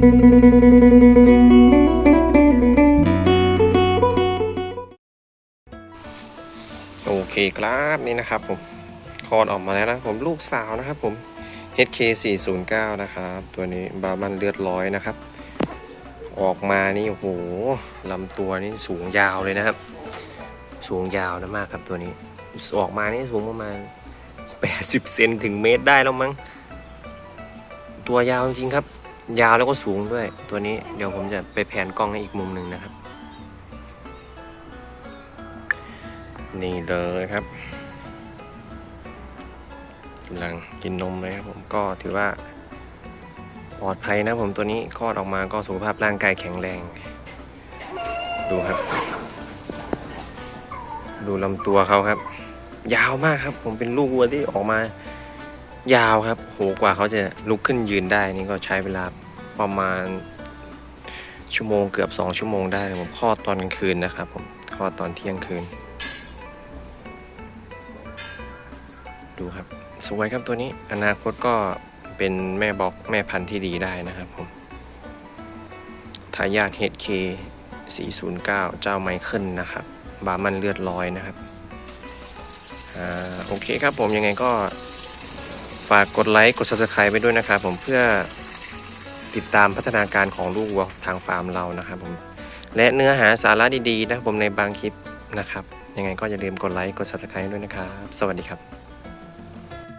โอเคครับนี่นะครับผมคอดออกมาแล้วนะผมลูกสาวนะครับผม HK409 นะครับ ตัวนี้บามันเลือดร้อยนะครับ ออกมานี่โอ้โหลำตัวนี่สูงยาวเลยนะครับ สูงยาวนะมากครับตัวนี้ ออกมานี่สูงประมาณ 80 เซนถึงเมตรได้แล้วมั้ง ตัวยาวจริงครับ ยาวแล้วก็สูงด้วย ตัวนี้เดี๋ยวผมจะไปแผนกล้องให้อีกมุมหนึ่งนะครับ นี่เลยครับกำลังกินนมเลยครับผมก็ถือว่าปลอดภัยนะผมตัวนี้คลอดออกมาก็สุขภาพร่างกายแข็งแรง ดูครับ ดูลำตัวเขาครับ ยาวมากครับ ผมเป็นลูกวัวที่ออกมายาวครับ โหกว่าเขาจะลุกขึ้นยืนได้นี่ก็ใช้เวลา ประมาณชั่วโมงเกือบสองชั่วโมงได้ผมคลอดตอนกลางคืนนะครับผมคลอดตอนเที่ยงคืน ดูครับ สวยครับตัวนี้ อนาคตก็เป็นแม่บอกแม่พันธุ์ที่ดีได้นะครับผมทายาท HK 409 เจ้าไมเคิลนะครับ บามันเลือดร้อยนะครับอ่าโอเคครับผมยังไงก็ฝากกดไลค์กด subscribe ไปด้วยนะครับผมเพื่อ ติดตามพัฒนาการของลูกวัวทางฟาร์มเรานะครับผมและเนื้อหาสาระดีๆนะครับผมในบางคลิปนะครับยังไงก็อย่าลืมกดไลค์กด subscribe ด้วยนะครับ สวัสดีครับ